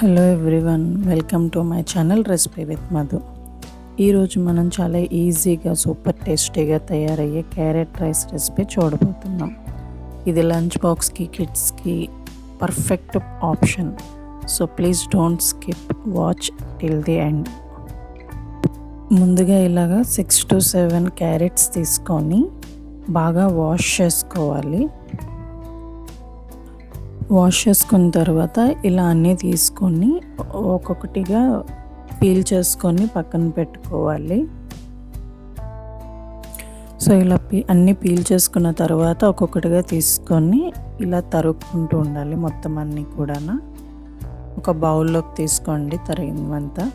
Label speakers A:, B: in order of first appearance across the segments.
A: Hello everyone welcome to my channel recipe with Madhu ఈరోజు మనం చాలా ఈజీగా సూపర్ టేస్టీగా తయారయ్యే క్యారెట్ రైస్ రెసిపీ చూడబోతున్నాం. ఇది లంచ్ బాక్స్కి కిడ్స్కి perfect option so please don't skip watch till the end ముందుగా ఇలాగా సిక్స్ టు సెవెన్ క్యారెట్స్ తీసుకొని బాగా వాష్ చేసుకోవాలి. వాష్ చేసుకున్న తర్వాత ఇలా అన్నీ తీసుకొని ఒక్కొక్కటిగా పీల్ చేసుకొని పక్కన పెట్టుకోవాలి. సో ఇలా పీ అన్నీ పీల్ చేసుకున్న తర్వాత ఒక్కొక్కటిగా తీసుకొని ఇలా తరుక్కుంటూ ఉండాలి మొత్తం అన్నీ కూడా ఒక బౌల్లోకి తీసుకోండి తరిగిందంతా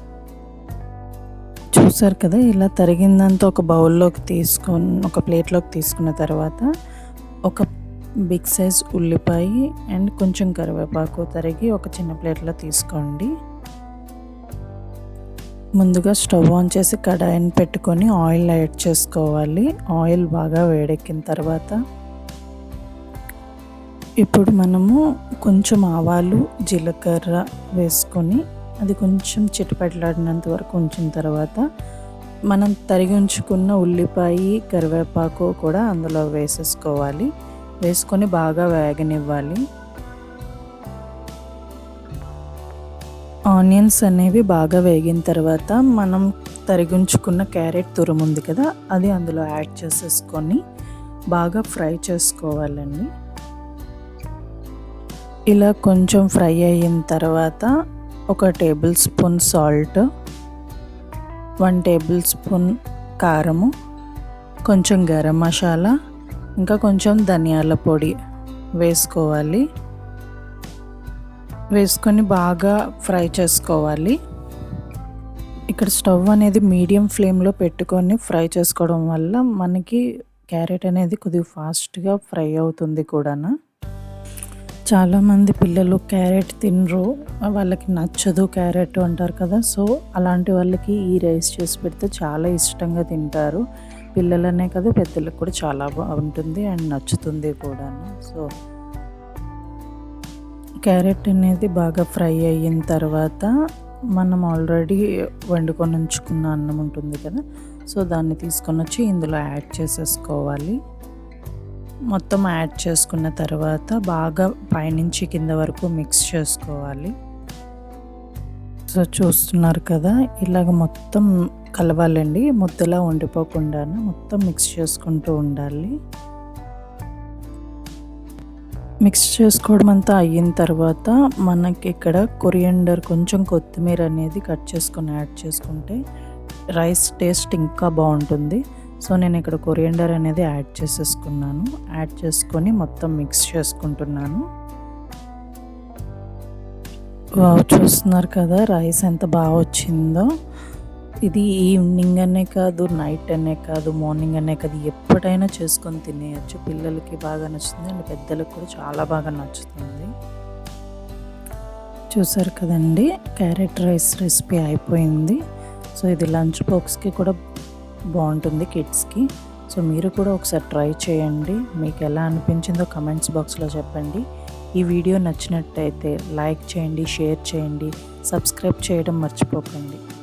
A: చూసారు కదా ఇలా తరిగిందంతా ఒక బౌల్లోకి తీసుకొని ఒక ప్లేట్లోకి తీసుకున్న తర్వాత ఒక బిగ్ సైజ్ ఉల్లిపాయ అండ్ కొంచెం కరివేపాకు తరిగి ఒక చిన్న ప్లేట్లో తీసుకోండి. ముందుగా స్టవ్ ఆన్ చేసి కడాయిని పెట్టుకొని ఆయిల్ యాడ్ చేసుకోవాలి. ఆయిల్ బాగా వేడెక్కిన తర్వాత ఇప్పుడు మనము కొంచెం ఆవాలు జీలకర్ర వేసుకొని అది కొంచెం చిట్టుపట్లాడినంత వరకు ఉంచిన తర్వాత మనం తరిగి ఉంచుకున్న ఉల్లిపాయ కరివేపాకు కూడా అందులో వేసేసుకోవాలి. వేసుకొని బాగా వేగనివ్వాలి. ఆనియన్స్ అనేవి బాగా వేగిన తర్వాత మనం తరిగించుకున్న క్యారెట్ తురుము ఉంది కదా అది అందులో యాడ్ చేసేసుకొని బాగా ఫ్రై చేసుకోవాలండి. ఇలా కొంచెం ఫ్రై అయిన తర్వాత ఒక tablespoon salt one tablespoon కారము కొంచెం గరం మసాలా ఇంకా కొంచెం ధనియాల పొడి వేసుకోవాలి. వేసుకొని బాగా ఫ్రై చేసుకోవాలి. ఇక్కడ స్టవ్ అనేది మీడియం ఫ్లేమ్లో పెట్టుకొని ఫ్రై చేసుకోవడం వల్ల మనకి క్యారెట్ అనేది కొద్దిగా ఫాస్ట్గా ఫ్రై అవుతుంది కూడా చాలామంది పిల్లలు క్యారెట్ తినరు. వాళ్ళకి నచ్చదు క్యారెట్ అంటారు కదా. సో అలాంటి వాళ్ళకి ఈ రైస్ చేసి పెడితే చాలా ఇష్టంగా తింటారు. పిల్లలనే కదా పెద్దలకు కూడా చాలా బాగుంటుంది అండ్ నచ్చుతుంది కూడా సో క్యారెట్ అనేది బాగా ఫ్రై అయిన తర్వాత మనం ఆల్రెడీ వండుకొని ఉంచుకున్న అన్నం ఉంటుంది కదా సో దాన్ని తీసుకొని వచ్చి ఇందులో యాడ్ చేసేసుకోవాలి. మొత్తం యాడ్ చేసుకున్న తర్వాత బాగా పైనుంచి కింద వరకు మిక్స్ చేసుకోవాలి. సో చూస్తున్నారు కదా ఇలాగ మొత్తం కలవాలండి. ముద్దలా వండిపోకుండా మొత్తం మిక్స్ చేసుకుంటూ ఉండాలి. మిక్స్ చేసుకోవడం అంతా అయిన తర్వాత మనకి ఇక్కడ కొరియండర్ కొంచెం కొత్తిమీర అనేది కట్ చేసుకొని యాడ్ చేసుకుంటే రైస్ టేస్ట్ ఇంకా బాగుంటుంది. సో నేను ఇక్కడ కొరియండర్ అనేది యాడ్ చేసేసుకున్నాను. యాడ్ చేసుకొని మొత్తం మిక్స్ చేసుకుంటున్నాను. చూస్తున్నారు కదా రైస్ ఎంత బాగా వచ్చిందో. ఇది ఈవినింగ్ అనే కాదు నైట్ అనే కాదు మార్నింగ్ అనే కాదు ఎప్పుడైనా చేసుకొని తినేయచ్చు. పిల్లలకి బాగా నచ్చుతుంది అండ్ పెద్దలకు కూడా చాలా బాగా నచ్చుతుంది. చూసారు కదండి క్యారెట్ రైస్ రెసిపీ అయిపోయింది. సో ఇది లంచ్ బాక్స్కి కూడా బాగుంటుంది కిడ్స్కి. సో మీరు కూడా ఒకసారి ట్రై చేయండి. మీకు ఎలా అనిపించిందో కమెంట్స్ బాక్స్లో చెప్పండి. ఈ వీడియో నచ్చినట్టయితే లైక్ చేయండి షేర్ చేయండి సబ్స్క్రైబ్ చేయడం మర్చిపోకండి.